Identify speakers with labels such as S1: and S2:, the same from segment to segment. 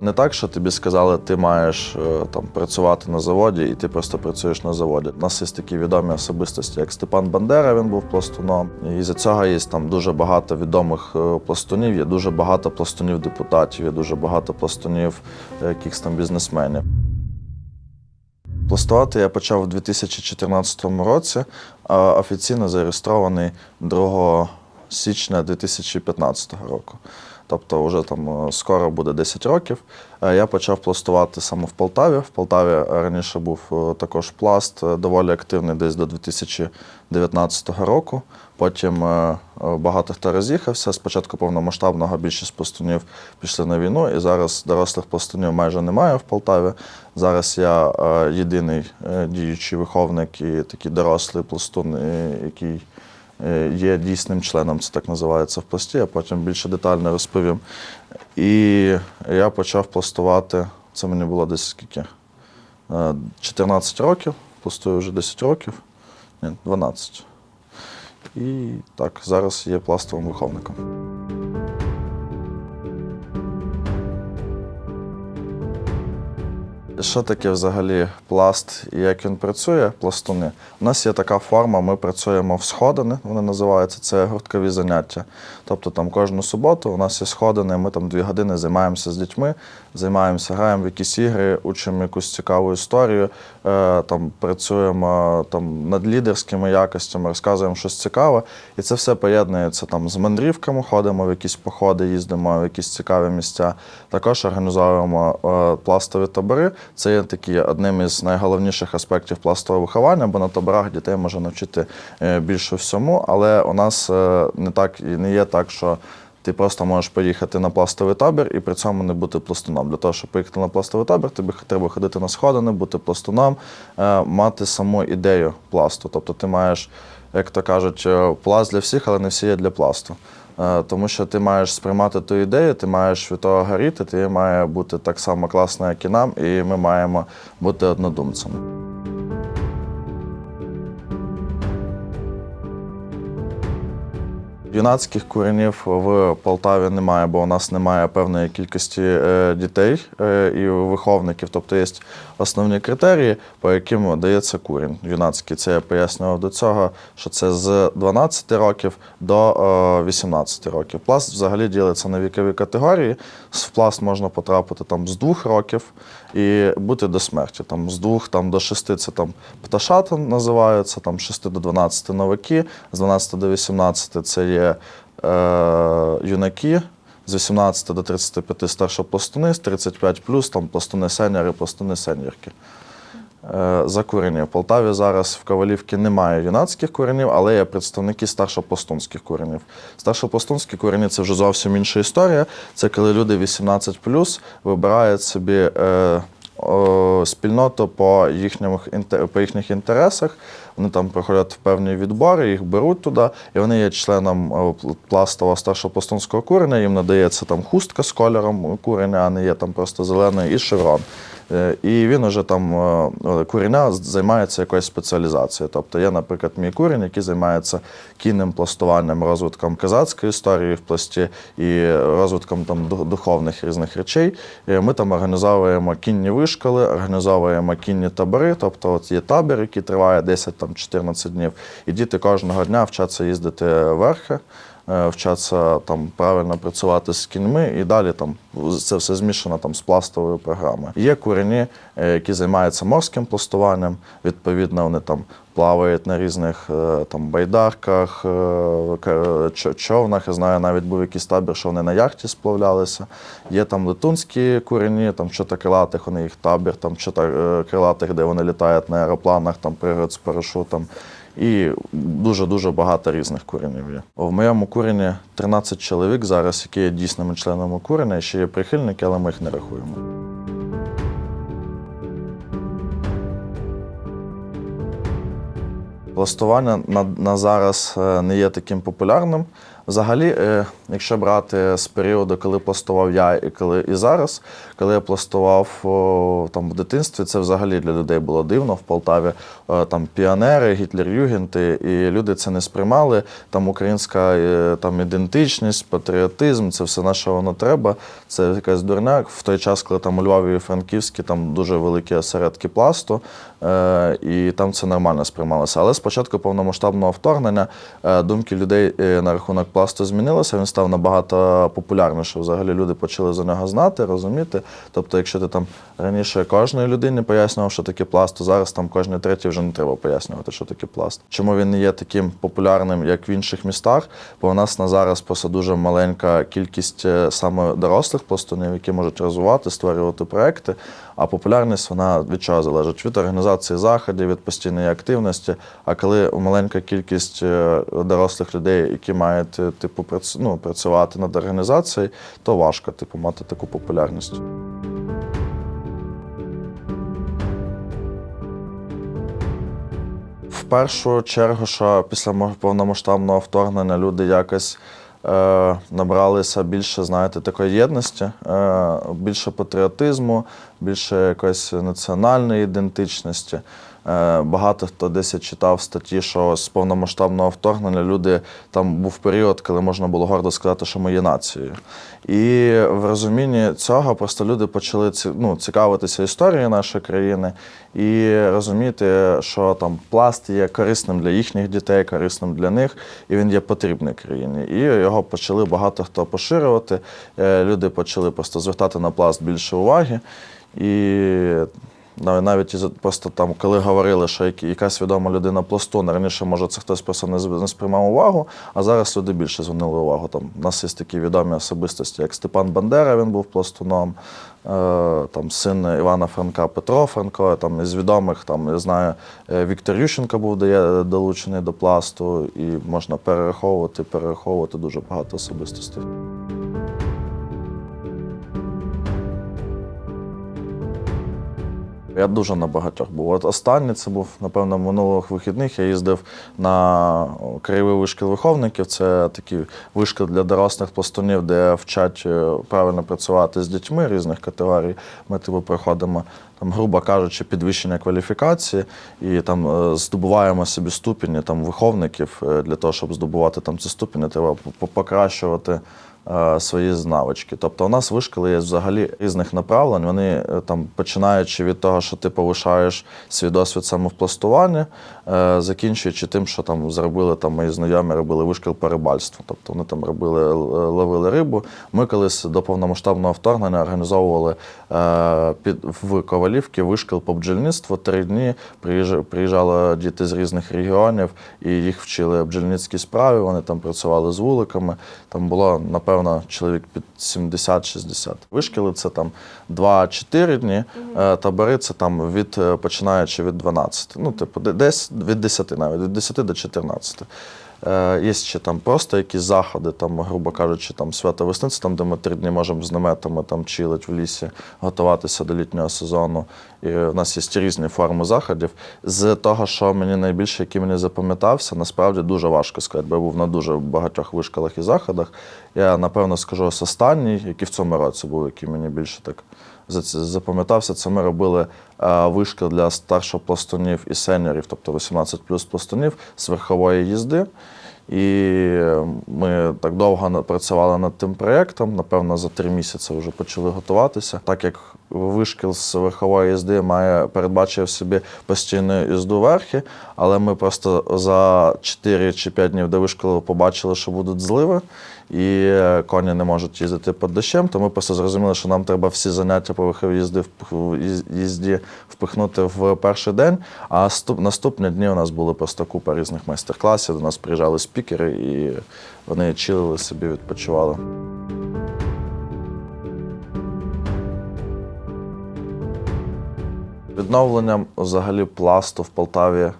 S1: Не так, що тобі сказали, ти маєш е, там працювати на заводі, і ти просто працюєш на заводі. У нас є такі відомі особистості, як Степан Бандера, він був пластуном. І за цього є там дуже багато відомих е, пластунів, є дуже багато пластунів депутатів, є дуже багато пластунів е, якихось там бізнесменів. Пластувати я почав у 2014 році, а офіційно зареєстрований 2 січня 2015 року. Тобто, вже там е, скоро буде 10 років. Е, Я почав пластувати саме в Полтаві. В Полтаві раніше був е, також пласт, доволі активний десь до 2019 року. Потім багато хто роз'їхався. Спочатку повномасштабного більшість пластунів пішли на війну, і зараз дорослих пластунів майже немає в Полтаві. Зараз я єдиний діючий виховник і такий дорослий пластун, який є дійсним членом, це так називається в пласті, я потім більше детально розповім. І я почав пластувати, це мені було десь скільки? Е, 14 років, пластую вже 10 років, ні, 12. І так, зараз є пластовим виховником. Що таке взагалі пласт і як він працює, пластуни? У нас є така форма, ми працюємо в сходини, вони називаються, це гурткові заняття. Тобто там кожну суботу у нас є сходини, ми там дві години займаємося з дітьми, займаємося, граємо в якісь ігри, учимо якусь цікаву історію, е, там працюємо там, над лідерськими якостями, розказуємо щось цікаве. І це все поєднується там з мандрівками, ходимо в якісь походи, їздимо в якісь цікаві місця. Також організовуємо е, пластові табори. Це є такі одним із найголовніших аспектів пластового виховання, бо на таборах дітей можна навчити е, більше всьому, але у нас е, не так і не є так, що. Ти просто можеш поїхати на пластовий табір і при цьому не бути пластуном. Для того, щоб поїхати на пластовий табір, тобі треба ходити на сходини, бути пластуном, е, мати саму ідею пласту. Тобто ти маєш, як то кажуть, пласт для всіх, але не всі є для пласту. Е, Тому що ти маєш сприймати ту ідею, ти маєш від того горіти, ти має бути так само класно, як і нам, і ми маємо бути однодумцями. Юнацьких куренів в Полтаві немає, бо у нас немає певної кількості е, дітей е, і виховників. Тобто є основні критерії, по яким дається курінь юнацький. Це я пояснював до цього, що це з 12 років до е, 18 років. Пласт взагалі ділиться на вікові категорії. В пласт можна потрапити там з 2 років і бути до смерті. Там з 2 там, до 6 це там пташата називаються, там 6 до 12 новаки, з 12 до 18 це є е, юнаки. З 18 до 35 старшопластуни, з 35 плюс там пластуни сеньори, пластуни сеньорки. Е, За курені. В Полтаві зараз в Ковалівці немає юнацьких куренів, але є представники старшопластунських куренів. Старшопластунські курені це вже зовсім інша історія. Це коли люди 18 плюс вибирають собі е, спільноту по, їхніх по їхніх інтересах. Вони там проходять певні відбори, їх беруть туди, і вони є членом пластового старшого пластунського курення. Їм надається там хустка з кольором куреня, а не є там просто зелений і шеврон. Е, І він уже там е, куріння займається якоюсь спеціалізацією. Тобто є, наприклад, мій курінь, який займається кінним пластуванням, розвитком казацької історії в пласті і розвитком там духовних різних речей. Ми там організовуємо кінні вишколи, організовуємо кінні табори. Тобто, от є табір, який триває 10-14 днів, і діти кожного дня вчаться їздити верхи. Е, Вчаться там правильно працювати з кіньми, і далі там це все змішано там з пластовою програмою. Є курені, е, які займаються морським пластуванням. Відповідно, вони там плавають на різних е, там байдарках, ка- чо- човнах. Я знаю, навіть був якийсь табір, що вони на яхті сплавлялися. Є там летунські курені, там що крилатих, вони їх табір, там що крилатих, де вони літають на аеропланах, там пригають з парашутом. І дуже-дуже багато різних куренів є. В моєму курені 13 чоловік зараз, які є дійсними членами курення, ще є прихильники, але ми їх не рахуємо. Пластування на, на зараз е, не є таким популярним. Взагалі, е, якщо брати з періоду, коли пластував я і коли і зараз, коли я пластував там в дитинстві, це взагалі для людей було дивно в Полтаві. Там піонери, гітлер-югенти, і люди це не сприймали. Там українська е, там ідентичність, патріотизм, це все на що воно треба. Це якась дурня. В той час, коли там у Львові і Франківській там дуже великі осередки пласту, е, і там це нормально сприймалося. Але спочатку повномасштабного вторгнення е, думки людей на рахунок пласту змінилися. Він став набагато популярнішим. Взагалі люди почали за нього знати, розуміти. Тобто, якщо ти там раніше кожній людині пояснював, що таке пласт, то зараз там кожній третій вже не треба пояснювати, що таке пласт. Чому він не є таким популярним, як в інших містах? Бо у нас на зараз просто дуже маленька кількість е, саме дорослих пластунів, які можуть розвивати, створювати проекти. А популярність вона від чого залежить? Від організації заходів, від постійної активності. А коли маленька кількість е, дорослих людей, які мають е, типу ну, працювати над організацією, то важко типу мати таку популярність. В першу чергу, що після повномасштабного вторгнення люди якось набралися більше, знаєте, такої єдності, е, більше патріотизму, більше якоїсь національної ідентичності. Е, Багато хто десь читав статті, що з повномасштабного вторгнення люди там був період, коли можна було гордо сказати, що ми є нацією. І в розумінні цього просто люди почали ну, цікавитися історією нашої країни і розуміти, що там пласт є корисним для їхніх дітей, корисним для них, і він є потрібний країні. І його почали багато хто поширювати. Е, Люди почали просто звертати на пласт більше уваги. І навіть просто там, коли говорили, що якась відома людина пластун, раніше, може, це хтось просто не, сприймав увагу, а зараз люди більше звернули увагу. Там, у нас є такі відомі особистості, як Степан Бандера, він був пластуном, е, там, син Івана Франка Петро Франко, там, із відомих, там, я знаю, е, Віктор Ющенко був долучений до пласту, і можна перераховувати, перераховувати дуже багато особистостей. Я дуже на багатьох був. От останній це був, напевно, минулих вихідних. Я їздив на краєвий вишкіл виховників. Це такий вишкіл для дорослих пластунів, де вчать е, правильно працювати з дітьми різних категорій. Ми типу проходимо. Там, грубо кажучи, підвищення кваліфікації і там е, здобуваємо собі ступені там виховників е, для того, щоб здобувати там ці ступені, треба покращувати свої навички. Тобто у нас вишколи є взагалі різних направлень. Вони е, там починаючи від того, що ти повишаєш свій досвід пластуванні, е, закінчуючи тим, що там зробили там мої знайомі, робили вишкіл по рибальству. Тобто вони там робили ловили рибу. Ми колись до повномасштабного вторгнення організовували е, під в Ковалівці вишкіл по бджільництву. Три дні приїжджали діти з різних регіонів і їх вчили бджільницькій справі. Вони там працювали з вуликами. Там було напевно чоловік під 70-60. Вишкіли це там 2-4 дні. е, Табори це там від е, починаючи від 12. Ну, типу, де- десь від 10 навіть, від 10 до 14. Е, Є ще там просто якісь заходи, там, грубо кажучи, там свято весниці, там, де ми три дні можемо з наметами там чилить в лісі, готуватися до літнього сезону. І в нас є різні форми заходів. З того, що мені найбільше, який мені запам'ятався, насправді дуже важко сказати, бо я був на дуже багатьох вишколах і заходах. Я напевно скажу ось останній, який в цьому році був, який мені більше так запам'ятався. Це ми робили е, вишкіл для старшопластунів і сеньорів, тобто 18 плюс пластунів з верхової їзди. І ми так довго працювали над тим проєктом. Напевно, за три місяці вже почали готуватися. Так як вишкіл з верхової їзди має передбачив собі постійну їзду верхи, але ми просто за 4 чи 5 днів до вишколу побачили, що будуть зливи, і е, коні не можуть їздити під дощем. То ми просто зрозуміли, що нам треба всі заняття по верховій їзди їзді впихнути в перший день. А наступні дні у нас були просто купа різних майстер-класів. До нас приїжджали спікери, і вони чилили собі, відпочивали. Відновленням взагалі пласту в Полтаві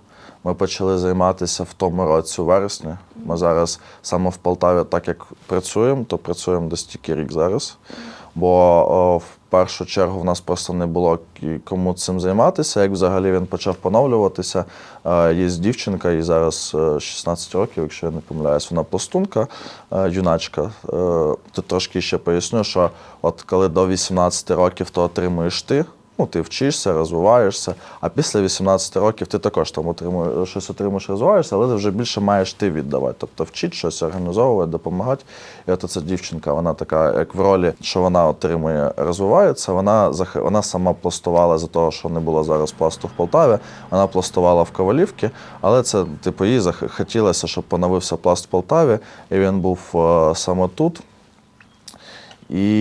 S1: ми почали займатися в тому році, у вересні. Ми зараз саме в Полтаві, так як працюємо, то працюємо десь тільки рік зараз. бо о, в першу чергу в нас просто не було кому цим займатися. Як взагалі він почав поновлюватися, е, є дівчинка, їй зараз е, 16 років, якщо я не помиляюсь, вона пластунка, е, юначка. Е, Тут трошки ще поясню, що от коли до 18 років то отримуєш ти. Ну, ти вчишся, розвиваєшся, а після 18 років ти також там отримуєш, щось отримуєш, розвиваєшся, але ти вже більше маєш ти віддавати. Тобто вчити щось, організовувати, допомагати. І от ця дівчинка, вона така, як в ролі, що вона отримує, розвивається. Вона вона сама пластувала за того, що не було зараз пласту в Полтаві. Вона пластувала в Ковалівці, але це типу їй зах- хотілося, щоб поновився пласт в Полтаві, і він був е, саме тут. І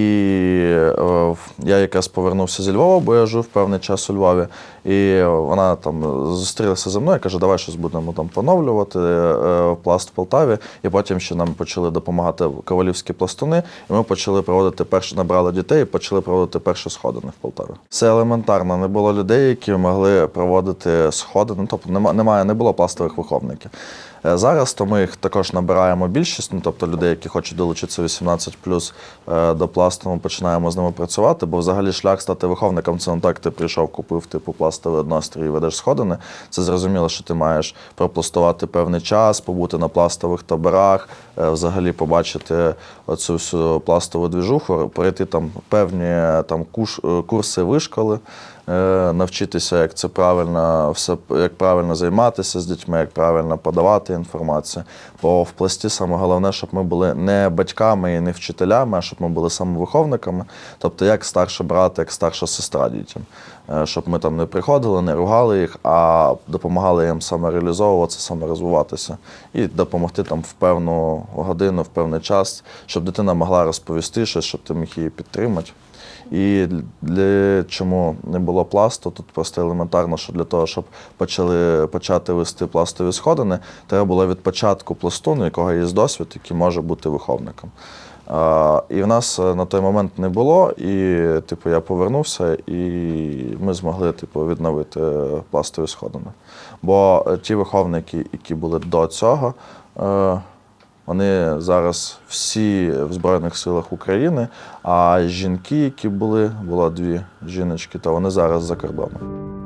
S1: е, я якраз повернувся зі Львова, бо я жив певний час у Львові. І вона там зустрілася зі мною, каже, давай щось будемо там поновлювати е, пласт в Полтаві. І потім ще нам почали допомагати ковалівські пластуни. І ми почали проводити перші, набрали дітей і почали проводити перші сходини в Полтаві. Все елементарно. Не було людей, які могли проводити сходини. Ну, тобто нема- немає, не було пластових виховників. Е, Зараз то ми їх також набираємо більшість, ну тобто людей, які хочуть долучитися 18 е, до пласту, ми починаємо з ними працювати, бо взагалі шлях стати виховником це не так, ти прийшов, купив типу пластовий однострій і ведеш сходини. Це зрозуміло, що ти маєш пропластувати певний час, побути на пластових таборах, е, взагалі побачити оцю всю пластову двіжуху, пройти там певні е, там е, курси вишколи навчитися, як це правильно, все як правильно займатися з дітьми, як правильно подавати інформацію. Бо в пласті саме головне, щоб ми були не батьками і не вчителями, а щоб ми були саме виховниками, тобто як старший брат, як старша сестра дітям. Е, Щоб ми там не приходили, не ругали їх, а допомагали їм самореалізовуватися, саморозвиватися і допомогти там в певну годину, в певний час, щоб дитина могла розповісти щось, щоб ти міг її підтримати. І для чому не було пласту, тут просто елементарно, що для того, щоб почали почати вести пластові сходини, треба було від початку пластуну, якого є досвід, який може бути виховником. А, і в нас е, на той момент не було, і типу я повернувся, і ми змогли типу, відновити е, пластові сходини. Бо е, ті виховники, які були до цього, вони зараз всі в Збройних силах України, а жінки, які були, було дві жіночки, то вони зараз за кордоном.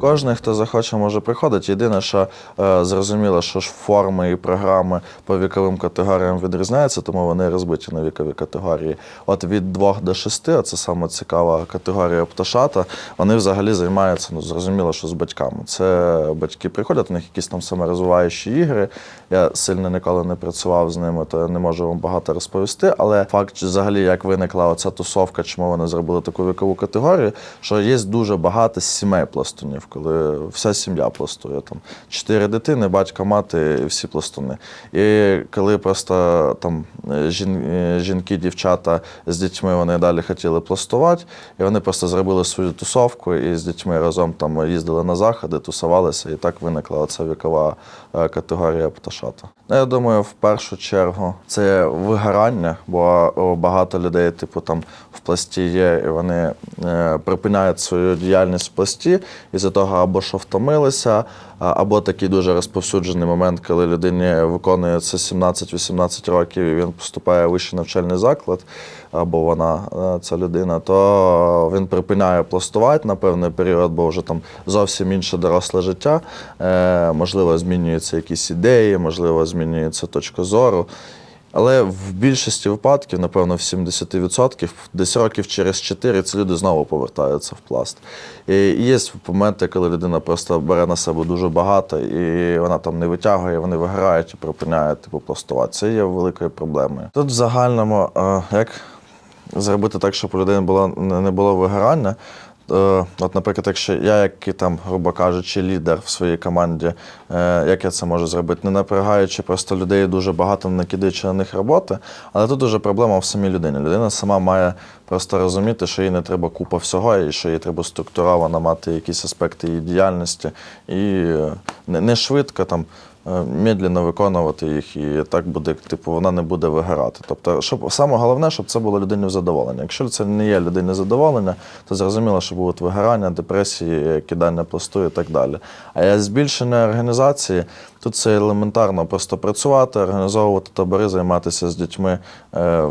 S1: Кожен, хто захоче, може приходити. Єдине, що е, зрозуміло, що ж форми і програми по віковим категоріям відрізняються, тому вони розбиті на вікові категорії. От від 2 до 6, це саме цікава категорія пташата, вони взагалі займаються, ну зрозуміло, що з батьками. Це батьки приходять, у них якісь там саморозвиваючі ігри. Я сильно ніколи не працював з ними, то я не можу вам багато розповісти. Але факт, взагалі, як виникла оця тусовка, чому вони зробили таку вікову категорію, що є дуже багато сімей пластунів, коли вся сім'я пластує. Там чотири дитини, батько, мати і всі пластуни. І коли просто там жін, жінки, дівчата з дітьми вони далі хотіли пластувати, і вони просто зробили свою тусовку і з дітьми разом там їздили на заходи, тусувалися, і так виникла оця вікова е, категорія пташата. Ну, я думаю, в першу чергу це вигорання, бо багато людей, типу, там в пласті є, і вони е, припиняють свою діяльність в пласті, і за того або що втомилися, або такий дуже розповсюджений момент, коли людині виконується 17-18 років, і він поступає в вищий навчальний заклад, або вона, е, ця людина, то він припиняє пластувати на певний період, бо вже там зовсім інше доросле життя. Е, можливо, змінюються якісь ідеї, можливо, змінюється точка зору. Але в більшості випадків, напевно, в 70%, десь років через 4 ці люди знову повертаються в пласт. І є моменти, коли людина просто бере на себе дуже багато, і вона там не витягує, вони виграють і припиняють типу, пластувати. Це є великою проблемою. Тут в загальному, е, як зробити так, щоб у людини було, не не було вигорання. Е, От, наприклад, якщо я, як там, грубо кажучи, лідер в своїй команді, е, як я це можу зробити, не напрягаючи просто людей дуже багато, накидаючи на них роботи. Але тут дуже проблема в самій людині. Людина сама має просто розуміти, що їй не треба купа всього, і що їй треба структуровано мати якісь аспекти її діяльності. І е, не швидко там. Е, медленно виконувати їх, і так буде, типу, вона не буде вигорати. Тобто, щоб саме головне, щоб це було людині в задоволення. Якщо це не є людині задоволення, то зрозуміло, що будуть вигорання, депресії, кидання пласту і так далі. А є збільшення організації. Тут це елементарно просто працювати, організовувати табори, займатися з дітьми. Е,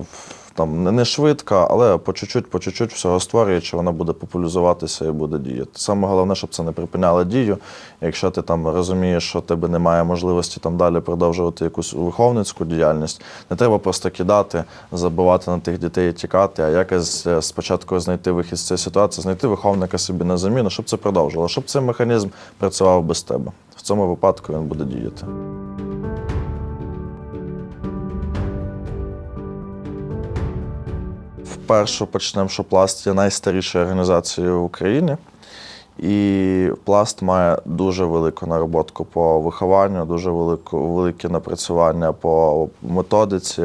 S1: там не- швидко, але по чуть-чуть, по чуть-чуть всього створюючи, воно буде популяризуватися і буде діяти. Саме головне, щоб це не припиняло дію. Якщо ти там розумієш, що тебе немає можливості там далі продовжувати якусь виховницьку діяльність, не треба просто кидати, забивати на тих дітей і тікати, а якось е, спочатку знайти вихід з цієї ситуації, знайти виховника собі на заміну, щоб це продовжило, щоб цей механізм працював без тебе. В цьому випадку він буде діяти. Вперше почнемо, що пласт є найстарішою організацією в Україні. І пласт має дуже велику нароботку по вихованню, дуже велику, велике напрацювання по методиці.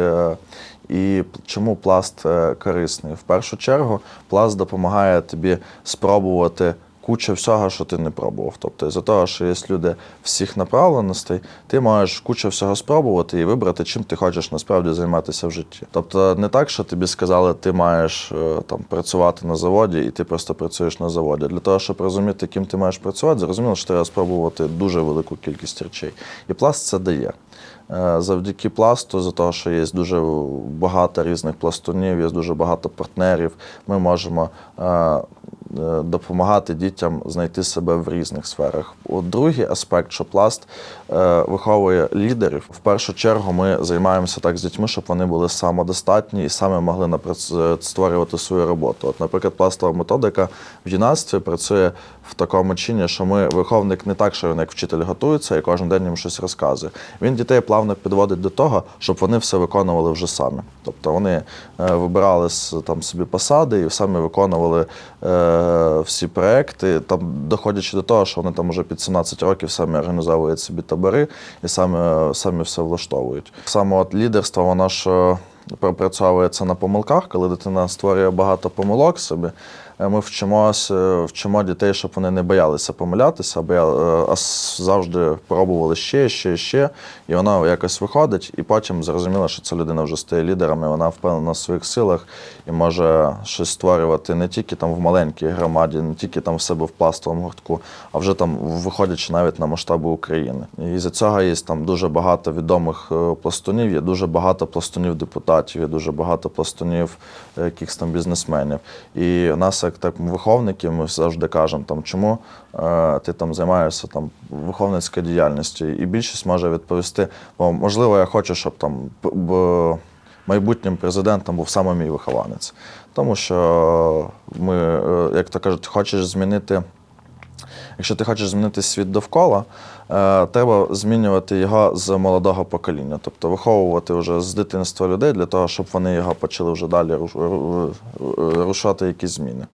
S1: І чому пласт е, корисний? В першу чергу, пласт допомагає тобі спробувати куча всього, що ти не пробував. Тобто, із-за того, що є люди всіх направленостей, ти можеш куча всього спробувати і вибрати, чим ти хочеш насправді займатися в житті. Тобто, не так, що тобі сказали, ти маєш е, там працювати на заводі, і ти просто працюєш на заводі. Для того, щоб розуміти, ким ти маєш працювати, зрозуміло, що треба спробувати дуже велику кількість речей. І пласт це дає. Е, Завдяки пласту, за того, що є дуже багато різних пластунів, є дуже багато партнерів, ми можемо е, допомагати дітям знайти себе в різних сферах. От другий аспект, що пласт е, виховує лідерів. В першу чергу ми займаємося так з дітьми, щоб вони були самодостатні і саме могли напрац- створювати свою роботу. От, наприклад, пластова методика в юнацтві працює в такому чині, що ми виховник не так, що він як вчитель готується і кожен день їм щось розказує. Він дітей плавно підводить до того, щоб вони все виконували вже самі. Тобто вони е, вибирали там собі посади і самі виконували е, всі проекти, там доходячи до того, що вони там вже під 17 років самі організовують собі табори і самі, самі все влаштовують. Саме от лідерство, воно ж е, пропрацьовується на помилках, коли дитина створює багато помилок собі. Е, Ми вчимося, вчимо дітей, щоб вони не боялися помилятися, а е, завжди пробували ще, ще, ще, і воно якось виходить, і потім зрозуміло, що ця людина вже стає лідером, і вона впевнена в своїх силах і може щось створювати не тільки там в маленькій громаді, не тільки там в себе в пластовому гуртку, а вже там виходячи навіть на масштаби України. І з цього є там дуже багато відомих е, пластунів, є дуже багато пластунів депутатів, є дуже багато пластунів е, якихось там бізнесменів. І у нас, як так виховники, ми завжди кажемо, там, чому е, ти там займаєшся там виховницькою діяльністю. І більшість може відповісти, бо можливо, я хочу, щоб там б- майбутнім президентом був саме мій вихованець. Тому що ми, е, як то кажуть, хочеш змінити. Якщо ти хочеш змінити світ довкола, е, треба змінювати його з молодого покоління, тобто виховувати вже з дитинства людей для того, щоб вони його почали вже далі ру- ру- рушати якісь зміни.